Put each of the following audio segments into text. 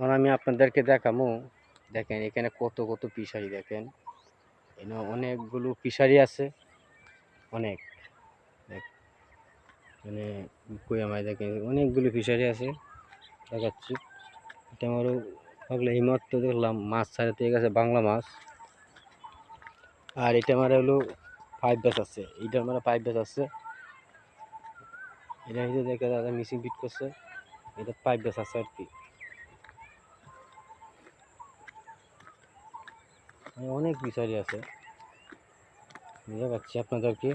এখন আমি আপনাদেরকে দেখামু। দেখেন, এখানে কত কত ফিশারি দেখেন। এখানে অনেকগুলো ফিশারি আছে। অনেক। মানে কই আমায় দেখেন, অনেকগুলো ফিশারি আছে। দেখাচ্ছি। এটা ভাবলে এই মাত্র দেখলাম, মাছ ছাড়াতে গেছে বাংলা মাছ। আর এটা আমার হলো ফাইভ ব্যাচ আছে। এইটা আমার ফাইভ ব্যাচ আছে। এটা দেখে দাদা মিসিং ফিট করছে। এটা ফাইভ ব্যাচ আছে আর কি। অনেক ফিশারি আছে। বুঝতে পারছি আপনাদেরকে।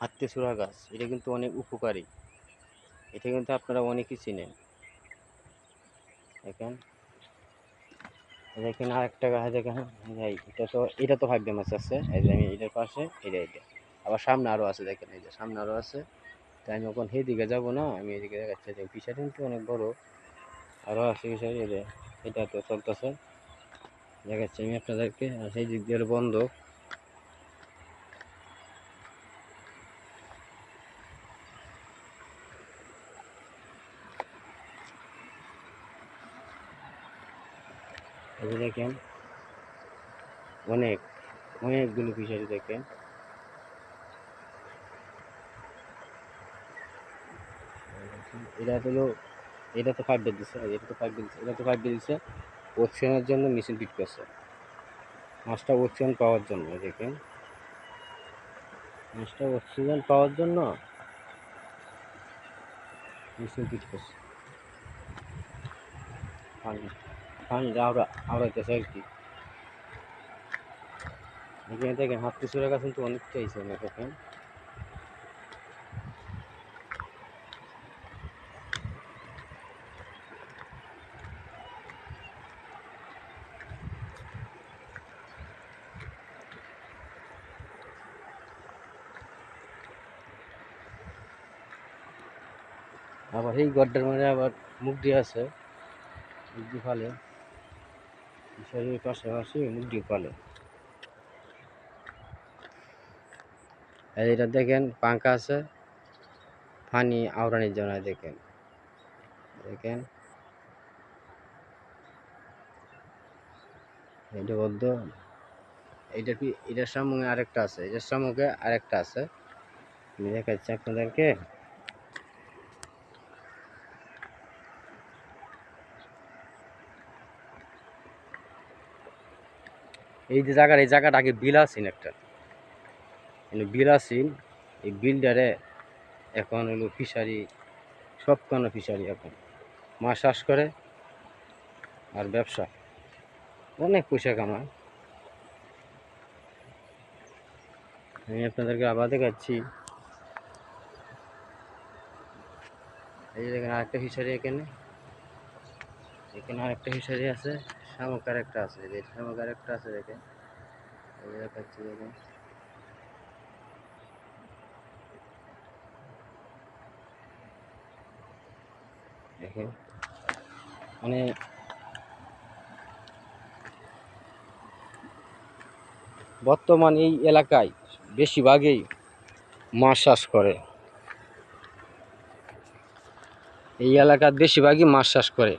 হাত্তেসুরা গাছ, এটা কিন্তু অনেক উপকারী। এটা কিন্তু আপনারা অনেকেই চিনেন। দেখেন। দেখেন আর একটা গাছ, দেখেন। এটা তো এটা তো ফাইভ মাছ আছে। এই যে আমি এটার পাশে, এটা এটা। আবার সামনে আরও আছে, দেখেন, এই যে সামনে আরও আছে। তাই আমি এখন সেদিকে যাব না, আমি এদিকে দেখাচ্ছি যে পিসারি কিন্তু অনেক বড়। আরও আছে পিসারি এই এটা তো চলতেছে। দেখাচ্ছি আমি আপনাদেরকে, আর সেই দিক দিয়ে বন্ধ। এই দেখেন, অনেক, অনেকগুলো ফিশারি দেখেন। এটা হলো, এটা তো ফাইভ দিচ্ছে এটা তো ফাইভ দিচ্ছে এটা তো ফাইভ দিচ্ছে অক্সিজেনের জন্য মেশিন ফিট করছে। মাছটা অক্সিজেন পাওয়ার জন্য দেখেন। মাছটা অক্সিজেন পাওয়ার জন্য মেশিন ফিট করছে। পানি পানি আওড়া আওড়াইতেছে আর কি। এখানে দেখেন হাত পিছুরে গাছ কিন্তু অনেকটা হয়েছে না, দেখেন। আবার এই গড্ডার মানে আবার মুখ দিয়ে আছে ফালে। শরীরের পাশাপাশি ফালে আর এটা দেখেন, পাঙ্খা আছে। পানি আওড়ানির জন্য দেখেন। দেখেন। এটা বলতো, এটা কি, এটার সামনে আরেকটা আছে, এটার সামনে আরেকটা আছে। আমি দেখাচ্ছি আপনাদেরকে। এই যে জায়গার, এই জায়গাটা আগে বিল আসিন একটা। মানে বিল আসিন এই বিলটারে এখন হলো ফিশারি সব কোনো ফিশারি এখন। মাছ চাষ করে আর ব্যবসা। অনেক পয়সা কামায়। আমি আপনাদেরকে আবার দেখাচ্ছি। এই দেখেন আরেকটা ফিশারি এখানে। এখানে আরেকটা ফিশারি আছে। শামুক আরেকটা আছে, এই যে শামুক আরেকটা আছে দেখেন। দেখাচ্ছি দেখেন। দেখেন। মানে বর্তমান এই এলাকায় বেশিরভাগই মাছ চাষ করে। এই এলাকার বেশিরভাগই মাছ চাষ করে।